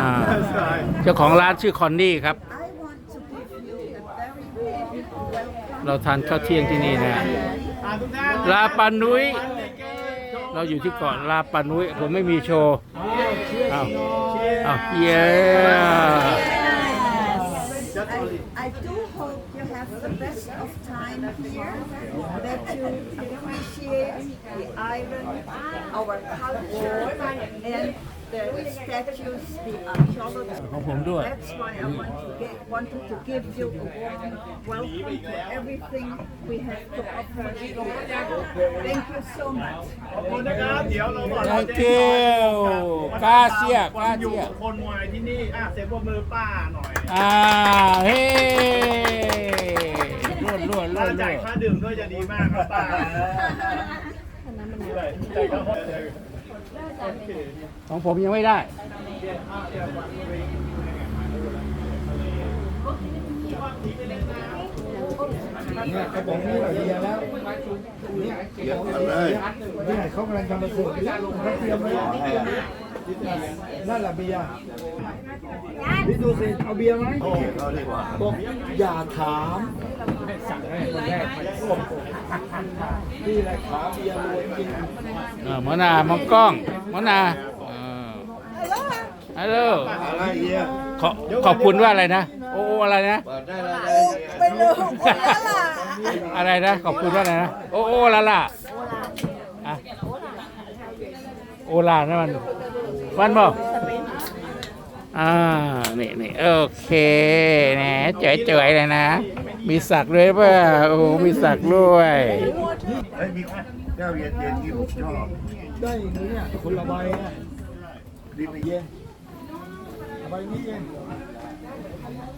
อ่าเจ้าของร้านชื่อคอนนี่ครับ I want to give you a very warm welcome. เราทานข้าวเที่ยงที่นี่นะลาปานุย เราอยู่ที่เกาะลาปานุย ผมไม่มีโชว์อ้าวอ้าวเย้ I, I do hope you have the best of time here, that you appreciate the island, our culture, and the statues, the archaeology. ของผมด้วย That's why I want to get, wanted to give you a warm welcome to everything we have to offer you. Thank you so much. นะครับเดี๋ยวเราก่อนเราจะ Thank you กาเซีย คว กา อยู่ เซีย คนวายที่นี่อ่ะเสียงปรบมือป้าหน่อย อ่าเฮ้ าดรจ่าวยดค่าดื่มด้วยจะดีมากครับป้าด้วยใจก็พอเลยของผมยังไม่ได้ เนี่ยกระบอกนี้เราเบียร์แล้วเนี่ยกระบอกนี้เนี่ยเขากำลังทำประสูตรเขาเตรียมไว้นั่นแหละเบียร์นี่ดูสิเอาเบียร์ไหมบอกอย่าถาม สั่งให้คนแรกนี่แหละขาเบียร์รวยจริงเออหมอนามองกล้องหมอนาเออฮัลโหลอะไรเบียร์ขอขอบคุณว่าอะไรนะ โอ้อะไรนะไม่ลืมคนละล่ะอะไรนะ ขอบคุณว่าอะไรนะ โอ้โอ้ละล่ะอะโอลานะมันมันบอกอ่านี่นี่โอเคแหนเจ๋ยเจ๋ยๆเลยนะ มีสักด้วยป่ะโอ้มีสักด้วย เฮ้ยมีแก้วเย็นๆที่ผมชอบได้อย่างนี้เนี่ยคนละใบอะดีไปเย็นใบนี้เย็นอ